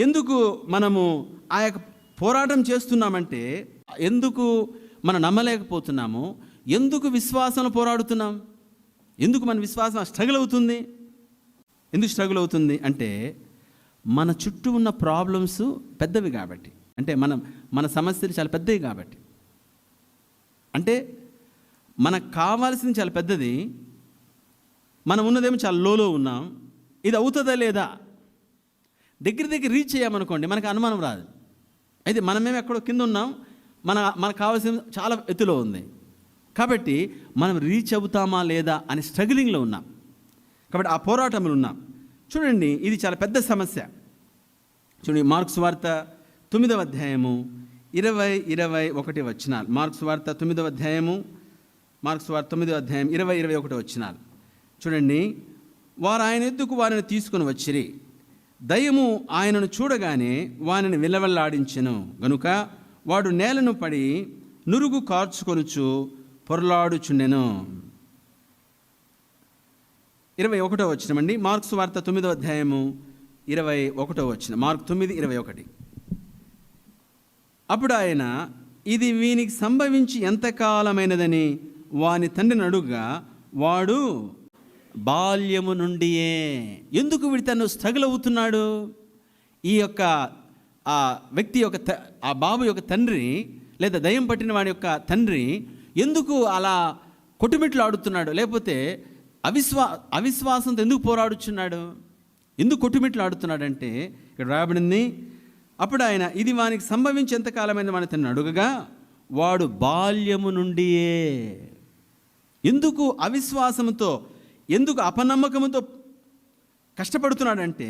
ఎందుకు మనము ఆ యొక్క పోరాటం చేస్తున్నామంటే ఎందుకు మనం నమ్మలేకపోతున్నాము? ఎందుకు విశ్వాసంలో పోరాడుతున్నాం? ఎందుకు మన విశ్వాసం స్ట్రగుల్ అవుతుంది? ఎందుకు స్ట్రగుల్ అవుతుంది అంటే మన చుట్టూ ఉన్న ప్రాబ్లమ్స్ పెద్దవి కాబట్టి. అంటే మనం మన సమస్యలు చాలా పెద్దవి కాబట్టి. అంటే మనకు కావాల్సింది చాలా పెద్దది. మనం ఉన్నదేమో చాలా లోలో ఉన్నాం. ఇది అవుతుందా లేదా? దగ్గర దగ్గర రీచ్ అయ్యామనుకోండి మనకు అనుమానం రాదు. అయితే మనమేమి ఎక్కడో కింద ఉన్నాం మన మనకు కావాల్సిన చాలా ఎత్తులో ఉంది. కాబట్టి మనం రీచ్ అవుతామా లేదా అని స్ట్రగ్లింగ్లో ఉన్నాం. కాబట్టి ఆ పోరాటంలో ఉన్నాం. చూడండి ఇది చాలా పెద్ద సమస్య. చూడండి మార్క్స్ వార్త తొమ్మిదవ అధ్యాయము ఇరవై ఇరవై ఒకటి వచ్చినాలు మార్క్స్ వార్త తొమ్మిదవ అధ్యాయము మార్క్స్ వార్త తొమ్మిదవ అధ్యాయం ఇరవై ఇరవై ఒకటి వచ్చినాలు చూడండి వారు ఆయన ఎద్దుకు వారిని తీసుకుని వచ్చిరి. దయ్యము ఆయనను చూడగానే వానిని విలవల్లాడించెను. గనుక వాడు నేలను పడి నురుగు కార్చుకొనుచు పొరలాడుచుండెను. ఇరవై ఒకటో వచ్చినమండి మార్క్స్ వార్త తొమ్మిదో అధ్యాయము ఇరవై ఒకటో వచ్చిన మార్క్ తొమ్మిది ఇరవై ఒకటి. అప్పుడు ఆయన ఇది వీనికి సంభవించి ఎంతకాలమైనదని వాని తండ్రిని అడుగుగా వాడు బాల్యము నుండియే ఎందుకు వీడు తను స్ట్రగుల్ అవుతున్నాడు? ఈ యొక్క ఆ వ్యక్తి యొక్క త- ఆ బాబు యొక్క తండ్రి లేదా దయ్యం పట్టిన వాడి యొక్క తండ్రి ఎందుకు అలా కొట్టుమిట్లు ఆడుతున్నాడు? లేకపోతే అవిశ్వా అవిశ్వాసంతో ఎందుకు పోరాడుచున్నాడు? ఎందుకు కొట్టుమిట్లు ఆడుతున్నాడంటే ఇక్కడ రాయబడింది అప్పుడు ఆయన ఇది వానికి సంభవించి ఎంతకాలమైంది మన తను అడుగగా వాడు బాల్యము నుండియే ఎందుకు అవిశ్వాసంతో ఎందుకు అపనమ్మకంతో కష్టపడుతున్నాడంటే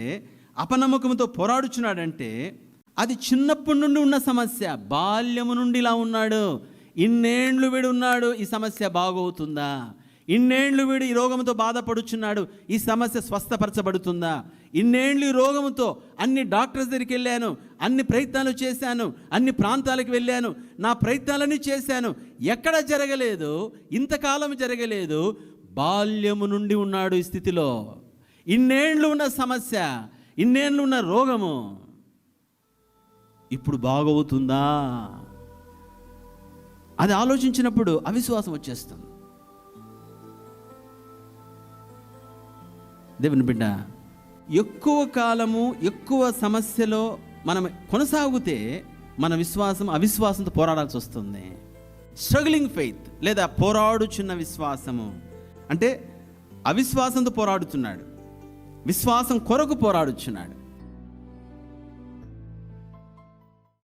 అపనమ్మకంతో పోరాడుచున్నాడంటే అది చిన్నప్పటి నుండి ఉన్న సమస్య. బాల్యము నుండి ఇలా ఉన్నాడు. ఇన్నేండ్లు వీడు ఉన్నాడు ఈ సమస్య బాగవుతుందా? ఇన్నేండ్లు వీడు ఈ రోగంతో బాధపడుచున్నాడు ఈ సమస్య స్వస్థపరచబడుతుందా? ఇన్నేండ్లు ఈ రోగంతో అన్ని డాక్టర్స్ దగ్గరికి వెళ్ళాను అన్ని ప్రయత్నాలు చేశాను అన్ని ప్రాంతాలకు వెళ్ళాను నా ప్రయత్నాలన్నీ చేశాను. ఎక్కడ జరగలేదు ఇంతకాలం జరగలేదు బాల్యము నుండి ఉన్నాడు ఈ స్థితిలో. ఇన్నేండ్లు ఉన్న సమస్య ఇన్నేండ్లు ఉన్న రోగము. ఇప్పుడు బాగవుతుందా? అది ఆలోచించినప్పుడు అవిశ్వాసం వచ్చేస్తుంది. దేవుని బిడ్డ ఎక్కువ కాలము ఎక్కువ సమస్యలో మనం కొనసాగితే మన విశ్వాసం అవిశ్వాసంతో పోరాడాల్సి వస్తుంది. స్ట్రగ్లింగ్ ఫెయిత్ లేదా పోరాడుచున్న విశ్వాసము. అంటే అవిశ్వాసంతో పోరాడుతున్నాడు విశ్వాసం కొరకు పోరాడుచున్నాడు.